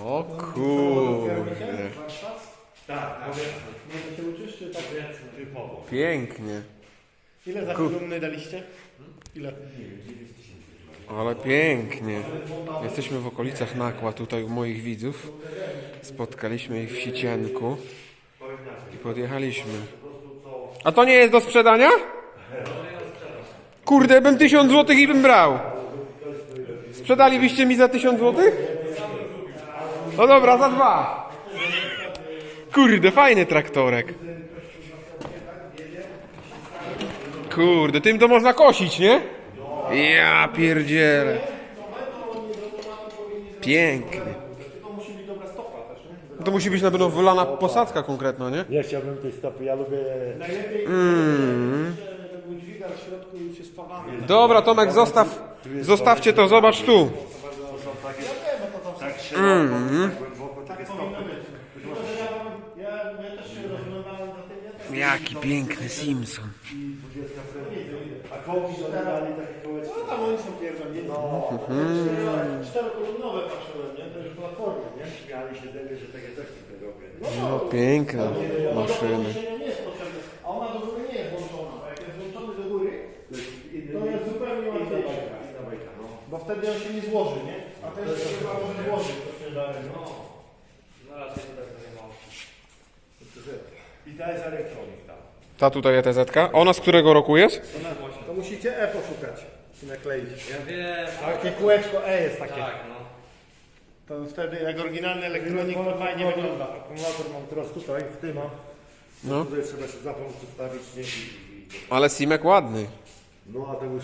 O kurde. Tak, Nie, się uczysz, czy tak? typowo. Pięknie. Ile za kolumny daliście? Ile? Ale pięknie. Jesteśmy w okolicach Nakła, tutaj u moich widzów. Spotkaliśmy ich w Sicienku i podjechaliśmy. A to nie jest do sprzedania? Kurde, bym tysiąc złotych i bym brał. Sprzedalibyście mi za tysiąc złotych? No dobra, za dwa. Kurde, fajny traktorek. Kurde, tym to można kosić, nie? Ja pierdzielę. Pięknie. To musi być dobra stopa też, nie? No To musi być na pewno wylana posadzka konkretna, nie? Nie chciałbym tej stopy, ja lubię... Najlepiej, Mm. Dobra, Tomek, zostaw, zostawcie to, zobacz tu. Szeroko, tak głęboko, takie stopy. Ja, też się rozglądałem za tym, Jaki piękny Simpson. A kołki dodali takie kołeczki. No tam oni są pierdolnięci. No. Czterokolumnowe patrzyłem, nie? To już platformy, nie? Śmiali się ze mnie, że takie też sobie robię. No piękna maszyny. Podniesienia nie jest potrzebne, a ona do góry nie jest włączona. Bo jak jest włączony do góry, to jest zupełnie łatwiejsze. No. Bo wtedy on się nie złoży, nie? A ten się chyba może złożyć, to się da. No. No raczej tutaj to nie ma. I ta jest elektronik tam. Ta tutaj ETZ. -ka. Ona z którego roku jest? To musicie E poszukać i nakleić. Ja wiem, Takie kółeczko E jest takie. tak, no. To wtedy jak oryginalny elektronik to fajnie wygląda. Akumulator mam teraz tutaj, w tym. No. Tutaj trzeba się zapomóc przedstawić, nie? I, i, Ale Simek ładny. no a to był?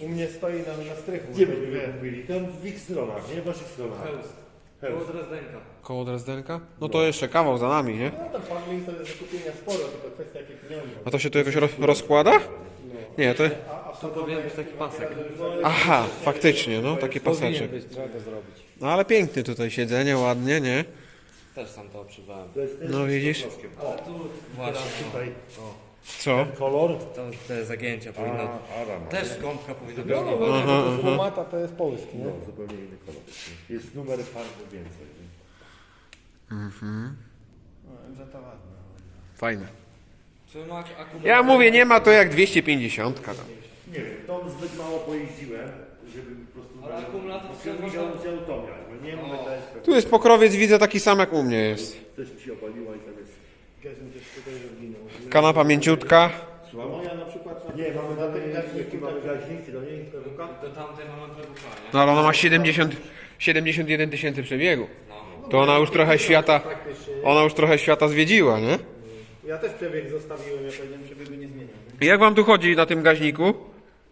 U mnie stoi na, na strychu. Gdzie byśmy kupili? Tam w ich stronach, nie? W waszych stronach. Hełst. Koło Dresdenka. Koło Dresdenka? No to jeszcze kawał za nami, nie? No tam farming to jest zakupienia sporo, tylko kwestia jakie pieniądze. A to się tu jakoś roz rozkłada? Nie, to... A, To powinien być taki pasek. Aha, faktycznie, no, taki paseczek. być, trzeba to zrobić. No ale pięknie tutaj siedzenie, ładnie, nie? Też sam to obszywałem. To jest też No z widzisz? Ale tu właśnie, Tutaj Co? kolor. to te zagięcia powinno... A. Też gąbka powinna być. No, no, Aha, to jest łomata, to jest polski, nie? No, zupełnie inny kolor. Jest numer farby więcej. nie? No, za to ładne. Fajne. Czy ma akumulator? Ja mówię, nie ma to jak 250 tam. Nie wiem, to zbyt mało pojeździłem, żeby po prostu... Ale akumulator Chciał trzeba- widział, nie mówię. Tu jest pokrowiec, widzę taki sam jak u mnie jest. Też mi się obaliła i tam jest... Gazem też tutaj rozwinął. Kanapa mięciutka. Słucham? Moja na przykład... Nie, mamy na gaźniku jaki mamy tak- gaźnik, to nie jest pewka? Do tamtej mamy prebuka, nie? No ale ona ma 70, 71 tysięcy przebiegu. No. To ona już trochę świata, ona już trochę świata zwiedziła, nie? Ja też przebieg zostawiłem, ja powiedziałem, przebiegu nie zmieniam. I jak wam tu chodzi na tym gaźniku?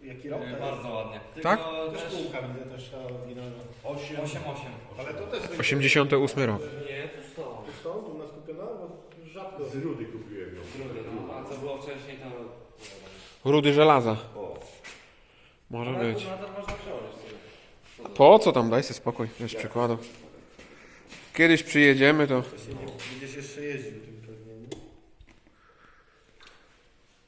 Jaki rok? Bardzo ładnie. Tak? Też też kółka widzę też ta oryginalna. 8, 8, 8. Ale to też 88 rok. Nie, tu stąd. stąd u nas kupiona, bo rzadko. Z rudy kupiłem ją. Drugie, no. A co było wcześniej to... Rudy żelaza. O, Może Ale być. akumulator można przełożyć sobie. Po co tam? Daj sobie spokój, bez przykładu. Kiedyś przyjedziemy, to... Będziesz jeszcze jeździł tym pewnie, nie?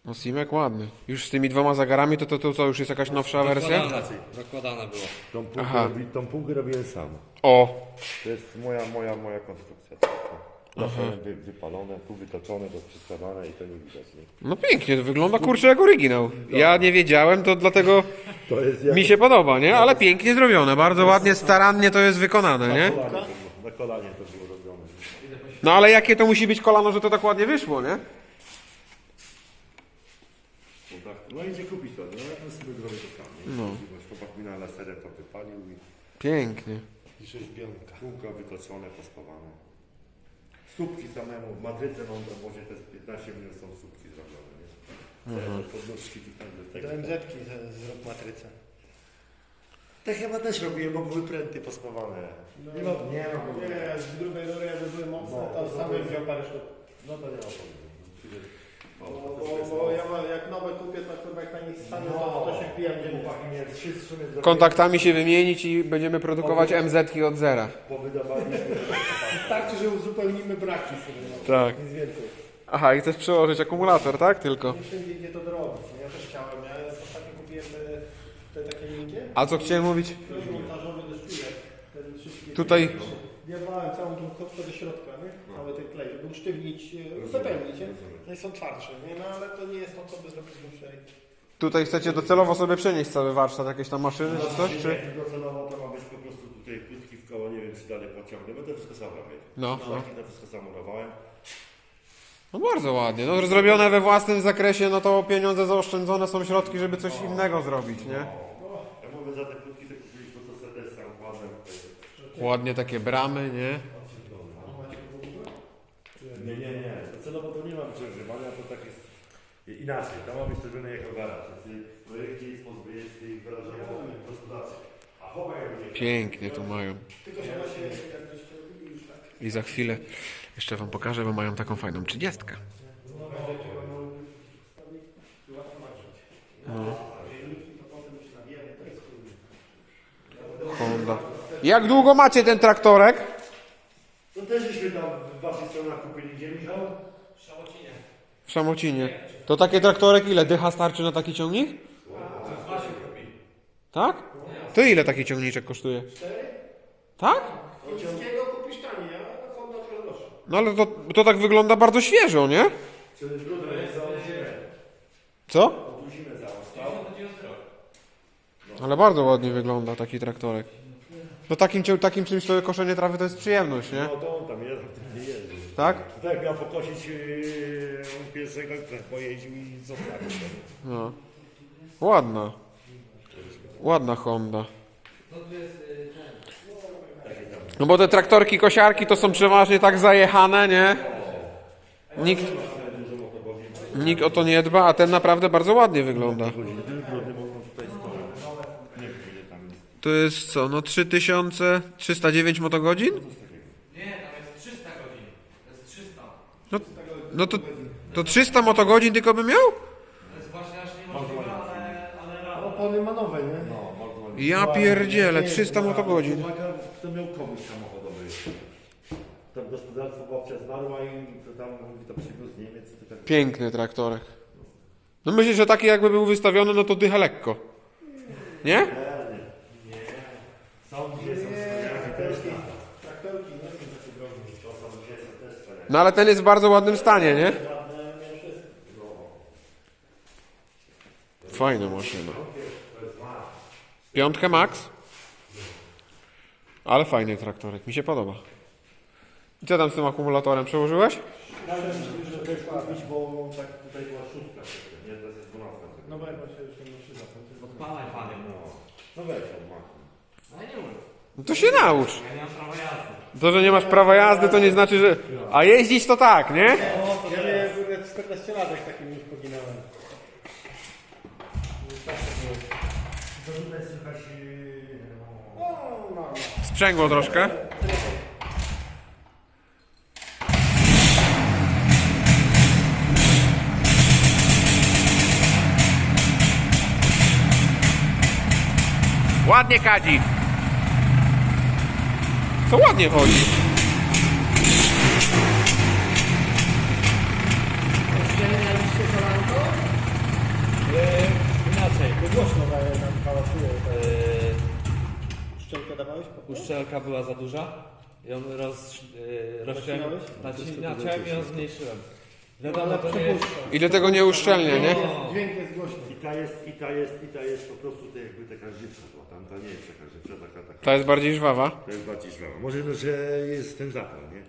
No Simek ładny. Już z tymi dwoma zagarami to to, to, to już jest jakaś nowsza wersja? Zakładane, zakładane było. tą półkę, Aha. robi, tą półkę robiłem sam. O! To jest moja, moja, moja konstrukcja. Zawsze wy, wypalone, tu wytoczone, to przykładane i to nie widać. Nie? No pięknie, to wygląda kurczę jak oryginał. Ja nie wiedziałem, to dlatego To jest jak mi się podoba, nie? Ale pięknie zrobione, bardzo ładnie, starannie to jest wykonane, nie? kolanie, to, na kolanie to było robione. No ale jakie to musi być kolano, że to tak ładnie wyszło, nie? No, no idzie kupić to, nie? Ja sobie zrobię to sam. Nie? No. Chłopak mi na laserem to wypalił i Pięknie. I rzeźbionka. półka wytoczone, pospawane. Słupki samemu, w Madryce mam to może te z 15 minut są słupki zrobione. Nie? Mhm. Podnóżki tutaj do Do tego. MZ-ki z- zrób matrycę. Te chyba też robiłem, bo były pręty pospawane. Nie ma, nie ma problemu. Nie, z grubej rury jakby były mocne, No, to to sam bym wziął parę sztuk. No to nie ma problemu. Bo, bo, bo ja mam, jak nowe kupię, to chyba jak na nich stanę, to, to się pijam. Chłopaki trzy zrobili. Kontaktami się wymienić i będziemy produkować MZ-ki od zera. Powydawaliśmy. Wystarczy, że uzupełnimy braki sobie. no. Tak. Nic więcej. Aha, i chcesz przełożyć akumulator, tak? Tylko. Nie wszędzie idzie to dorobić. nie? Ja też chciałem. Ja ostatnio kupiłem te, te takie. A co chciałem mówić? Montażowy. Ten szybki. Tutaj Wjebałem całą tą kostkę do środka, nie? Cały ten klej, żeby usztywnić, e, uzupełnić, nie? No i są twardsze, nie? No ale to nie jest to, co by zrobić muszę. Tutaj chcecie docelowo sobie przenieść cały warsztat, jakieś tam maszyny czy coś, czy? Nie, docelowo to ma być po prostu tutaj płytki w koło, nie wiem czy dalej pociągnę, bo to wszystko sam robię. No, no. Taki to wszystko sam murowałem. No bardzo ładnie. No zrobione we własnym zakresie, no to pieniądze zaoszczędzone są środki, żeby coś innego zrobić, nie? Ja mówię za te płytki, to kupiliśmy to sobie też sam kładłem. Ładnie takie bramy, nie? Nie, nie, nie. Docelowo to nie ma przegrzewania, to tak jest inaczej. To ma być zrobione jako garaż. Projekcie jest pozbycie z tych garażowych gospodarczych. A chowaj jak będzie. Pięknie tu mają. Tak. I za chwilę jeszcze wam pokażę, bo mają taką fajną trzydziestkę. Honda. Jak długo macie ten traktorek? To też żeśmy tam w waszych stronach kupili gdzie Michał? W Szamocinie. To takie traktorek ile? Dycha starczy na taki ciągnik? Tak? To ile taki ciągniczek kosztuje? Tak? Chińskiego kupisz taniej, a Honda trochę droższa. No ale to, to tak wygląda bardzo świeżo, nie? Co? Ale bardzo ładnie wygląda taki traktorek. No takim, takim czymś to koszenie trawy to jest przyjemność, nie? No to on tam jest, tam nie jeździ. Tak? Tak, miał pokosić yy, pierwszego, tak pojeździł i zostawił. No. Ładna. Ładna Honda. No bo te traktorki, kosiarki to są przeważnie tak zajechane, nie? Nikt, nikt o to nie dba, a ten naprawdę bardzo ładnie wygląda. To jest co, no 3309 motogodzin? Nie, tam jest 300 godzin. To jest 300. No, no to, to 300 motogodzin tylko by miał? To jest właśnie aż niemożliwe, ale, ale rano. Opony ma nowe, nie? No, bardzo ładnie. Ja pierdzielę, 300 motogodzin. Uwaga, to miał komuś samochodowy. Tam gospodarstwo babcia zmarła i to tam mówi, to przywiózł z Niemiec. To tak... Piękny traktorek. No myślisz, że taki jakby był wystawiony, no to dycha lekko. Nie? Są gdzie są wspaniali też tam. Traktorki nie są takie drogie. To są gdzie są też wspaniali. No ale ten jest w bardzo ładnym stanie, nie? Ładne, miał wszystko. Fajna maszyna. Piątkę max. Ale fajny traktorek, mi się podoba. I co tam z tym akumulatorem przełożyłeś? Ale myślę, że kupić, bo tak tutaj była szóstka. Nie, to jest dwunastka. No bo jak się już nie przyda. Odpalaj panie. No, no weź on ma. No ja nie umiem. No to się naucz. Ja nie mam prawa jazdy. To, że nie masz prawa jazdy, to nie znaczy, że... A jeździć to tak, nie? Ja miałem kurde 14 lat, jak takim już poginałem. To tutaj słychać... no. Sprzęgło troszkę. Ładnie kadzi. To ładnie chodzi. Inaczej. Głośno daje nam hałasuje. Szczelkę dawałeś? po uszczelka była za duża. Ją roz, yy, rozciąłem. Naciąłem i ją zmniejszyłem. Wiadomo, Ale to nie jest... przepuszczam. Ile tego nie uszczelnia, nie? Dźwięk jest głośny. I ta jest, i ta jest, i ta jest po prostu to jakby taka żywsza, bo tam ta nie jest taka żywsza, taka, taka. Ta jest bardziej żwawa. To jest bardziej żwawa. Może no, że jest ten zapał, nie?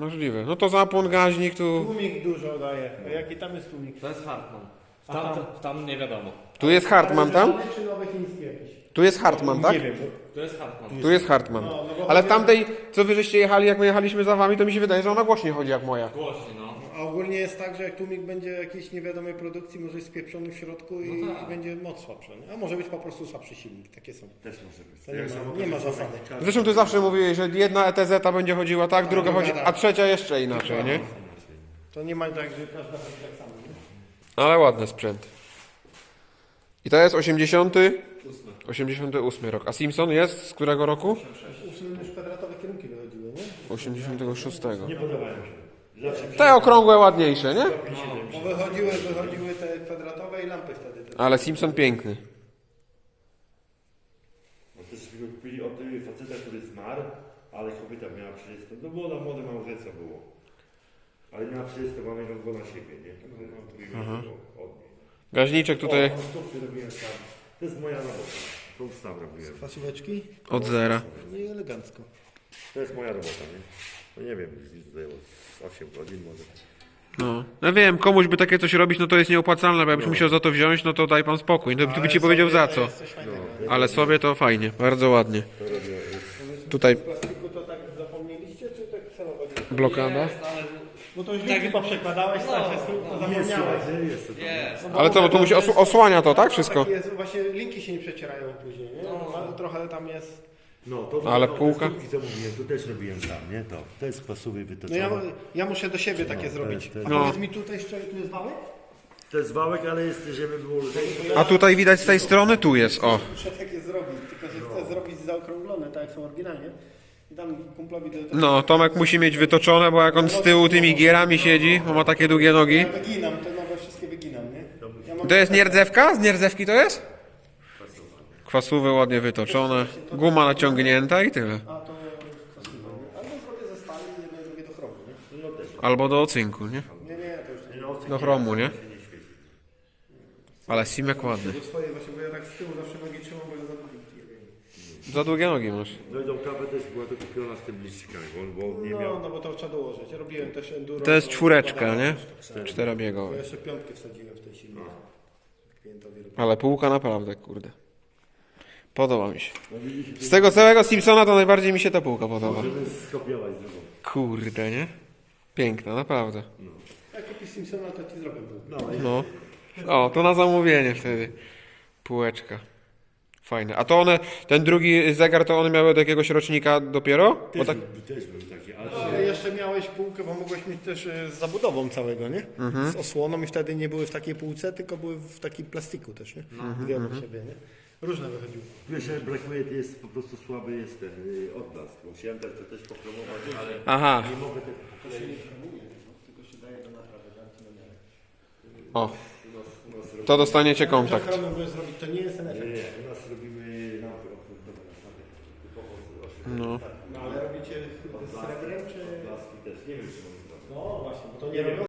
Możliwe. No to zapłon, gaźnik tu. Tłumik dużo daje. A jaki tam jest tłumik? To jest Hartman. W tam, w tam nie wiadomo. Tu jest Hartman tam? Ale Czy nowe chińskie jakieś? Tu jest Hartman, tak? Nie wiem. To jest Hartman. Tu jest Hartman. No, no bo Ale w tamtej, co wy żeście jechali, jak my jechaliśmy za wami, to mi się wydaje, że ona głośniej chodzi jak moja. Głośniej, no. A ogólnie jest tak, że jak tłumik będzie jakiejś niewiadomej produkcji, może jest spieprzony w środku i, No tak. i będzie moc słabsza. Nie? A może być po prostu słabszy silnik. Takie są. Też może być. To nie ma- nie ma zasady. Zresztą ty zawsze mówiłeś, że jedna ETZ będzie chodziła tak, druga druga chodzi, tak. a trzecia jeszcze inaczej, nie? To nie ma tak, że każda chodzi tak samo. Nie? Ale ładny sprzęt. I to jest 80. 88 rok. A Simpson jest z którego roku? Już kwadratowe kierunki wychodziły, nie? 86. Nie podobają się. Te okrągłe ładniejsze, nie? Bo wychodziły, wychodziły te kwadratowe i lampy wtedy. Te. Ale Simpson piękny. Bo też kupili od y, faceta, który zmarł, Ale kobieta miała 30, no było na młode małżeństwo było. Ale miała 30, mamy ją go na siebie, nie? No. Gaźniczek tutaj O. To jest moja robota. To sam robiłem. Kwasóweczki. od zera. No i elegancko. To jest moja robota, nie? No nie wiem, z- zajęło z 8 godzin może. No. ja wiem, komuś by takie coś robić, no to jest nieopłacalne, bo jakbyś musiał za to wziąć, no to daj pan spokój. No, to by ci powiedział za co. No, Ale sobie to fajnie, bardzo ładnie. to robię. Jest, Tutaj to tak zapomnieliście, czy tak celowo? blokada. Bo to już Tak. chyba przekładałeś, No, tak, to no. zapomniałeś. jest, jest, to tam. jest. Ale to, to musi osłania to, tak? Wszystko. Tak jest, właśnie linki się nie przecierają później, nie? No. Trochę tam jest... No, to Ale to, półka? Co mówiłem, to też robiłem sam, nie? To, to jest kwasowy No wytoczony. ja, ja muszę do siebie takie No, zrobić. jest- A No. powiedz mi tutaj szczerze, tu jest wałek? To jest wałek, ale jest, żeby było lżejsze. A tutaj widać z tej strony, tu jest, o. Muszę takie zrobić, tylko że chcę zrobić zaokrąglone, tak jak są oryginalnie. No, Tomek musi mieć wytoczone, bo jak on z tyłu tymi gierami siedzi, bo ma takie długie nogi. Ja wyginam, te nowe wszystkie wyginam, nie? To jest nierdzewka? Z nierdzewki to jest? Kwasówe ładnie wytoczone, guma naciągnięta i tyle. To? Albo do chromu, nie? Też. Albo do ocynku, nie? Nie, nie, to już nie. Do chromu, nie? Ale simek ładny. Do swojej właśnie, bo ja tak z tyłu zawsze nogi trzymam, bo ja za długi. Za długie nogi masz. No i tą kawę też była to kupiona z tym liścikami, bo, bo nie No, miał. no bo to trzeba dołożyć. Ja robiłem też enduro. To jest czwóreczka, nie? tak. Ja jeszcze piątkę wsadziłem w tej silnik. Klientowi robiłem. Ale półka naprawdę, kurde. Podoba mi się. Z tego całego Simpsona to najbardziej mi się ta półka podoba. Możemy skopiować drugą. Kurde, nie? Piękna, naprawdę. Jak kupisz Simpsona, to ci zrobię. No, No. O, to na zamówienie wtedy. Półeczka. Fajne. A to one, ten drugi zegar, to one miały od jakiegoś rocznika dopiero? Bo też, tak... był, też był taki, ale Ale jeszcze miałeś półkę, bo mogłeś mieć też e, z zabudową całego, nie? Z osłoną i wtedy nie były w takiej półce, tylko były w takim plastiku też, nie? Dwie obok siebie, nie? Różne wychodziły. wiesz, że brakuje, jest po prostu słaby jest ten y, odblask. bo Chciałem tak to też pokromować, ale Aha. nie mogę tego Tylko się daje do naprawy? O. To dostaniecie kontakt. Tak. zrobić, to nie jest ten Nie, efekt. nie, u nas robimy na typowo z No. No ale robicie z srebrem, czy... Odblaski też, nie wiem czy No właśnie, bo to nie robią